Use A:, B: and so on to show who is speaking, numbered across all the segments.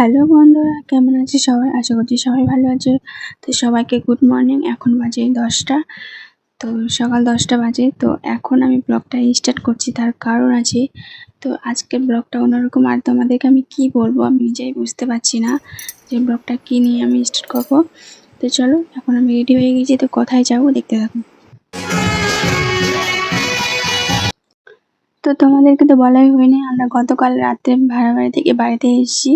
A: Hello বন্ধুরা, কেমন আছে সবাই? আশা করছি সবাই ভালো আছে। তো সবাইকে গুড মর্নিং এখন বাজে দশটা। তো সকাল দশটা বাজে, তো এখন আমি ব্লগটা স্টার্ট করছি, তার কারণ আছে, তো আজকের ব্লগটা অন্যরকম। আর তোমাদেরকে আমি কি বলব, আমি নিজেই বুঝতে পারছি না যে ব্লগটা কি নিয়ে আমি স্টার্ট করব। তো চলো, এখন আমি রেডি হয়ে গেছি, তো কোথায় যাব দেখতে থাকো। তো তোমাদেরকে তো বলাই হয়নি, আমরা গতকাল রাতে ভাড়া বাড়ি থেকে বাড়িতে এসেছি।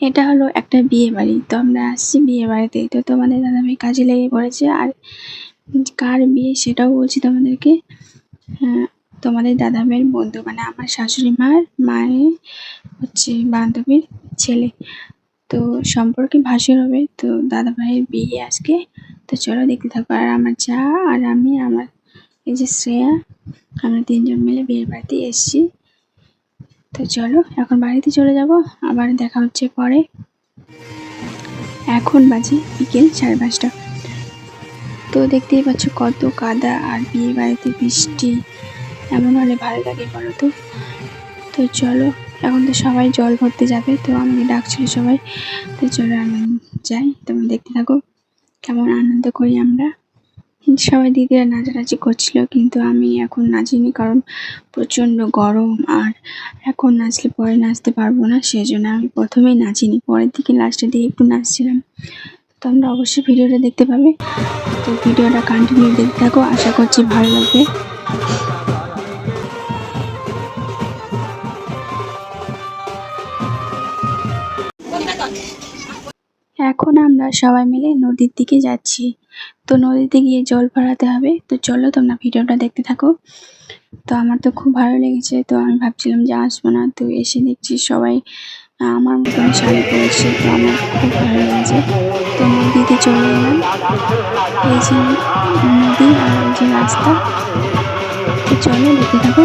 A: এটা হলো একটা বিয়ে বাড়ি। তো আমরা আসছি বিয়ে বাড়িতে। তো তোমাদের দাদাভাই কাজে লেগে পড়েছে। আর কার বিয়ে সেটাও বলছি তোমাদেরকে। হ্যাঁ, তোমাদের দাদাভাইয়ের বন্ধু মানে আমার শাশুড়ি মার মায়ের হচ্ছে বান্ধবীর ছেলে। তো সম্পর্কে ভাসুর হবে তো দাদা ভাইয়ের বিয়ে আজকে। তো চলো দেখতে থাকো। আর আমার যা আর আমি আমার এই যে শ্রেয়া আমরা তিনজন মিলে বিয়ে বাড়িতে এসেছি। তো চলো, এখন বাড়িতে চলে যাব, আবার দেখা হচ্ছে পরে। এখন বাজে বিকেল সাড়ে পাঁচটা। তো দেখতেই পাচ্ছ কত কাদা আর বিয়ে বাড়িতে বৃষ্টি। এমন হলে ভালো লাগে বলো তো। তো চলো, এখন তো সবাই জল ভরতে যাবে, তো আমাকে ডাকছিল সবাই। তো চলো আমি যাই, তোমরা দেখতে থাকো। কেমন আনন্দ করি আমরা। সবাই দিদিরা নাচানাচি করছিল, কিন্তু আমি এখন নাচিনি কারণ প্রচণ্ড গরম আর এখন নাচলে পরে নাচতে পারব না সেই জন্য আমি প্রথমেই নাচিনি। পরের দিকে লাস্টের দিকে একটু নাচছিলাম। তো তোমরা অবশ্যই ভিডিওটা দেখতে পাবে। তো ভিডিওটা কন্টিনিউ দেখতে থাকো, আশা করছি ভালো লাগবে। এখন আমরা সবাই মিলে নদীর দিকে যাচ্ছি। তো নদীতে গিয়ে জল ভরাতে হবে। তো চলো তোমরা ভিডিওটা দেখতে থাকো। তো আমার তো খুব ভালো লেগেছে। তো আমি ভাবছিলাম যে আসব না। তো এসে দেখছি সবাই আমার মতন শাড়ি পরেছে। তো আমার খুব ভালো লেগেছে। তো নদীতে চলে এলাম। এই যে নদী আর যে রাস্তা। তো চলো দেখতে থাকো।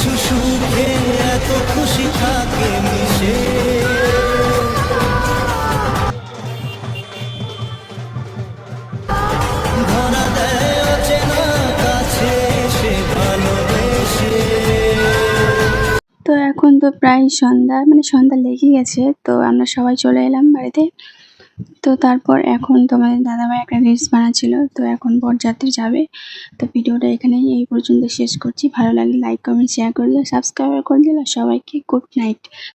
B: কিছু সুখে এত খুশি থাকে মিশে।
A: তো এখন তো প্রায় সন্ধ্যা মানে সন্ধ্যা লেগে গেছে, তো আমরা সবাই চলে এলাম বাড়িতে। তো তারপর এখন তোমাদের দাদাভাই একটা রিলস বানাচ্ছিল, তো এখন বরযাত্রী যাবে। তো ভিডিওটা এখানেই এই পর্যন্ত শেষ করছি। ভালো লাগলে লাইক কমেন্ট শেয়ার করে দিও সাবস্ক্রাইব করে দিও সবাইকে গুড নাইট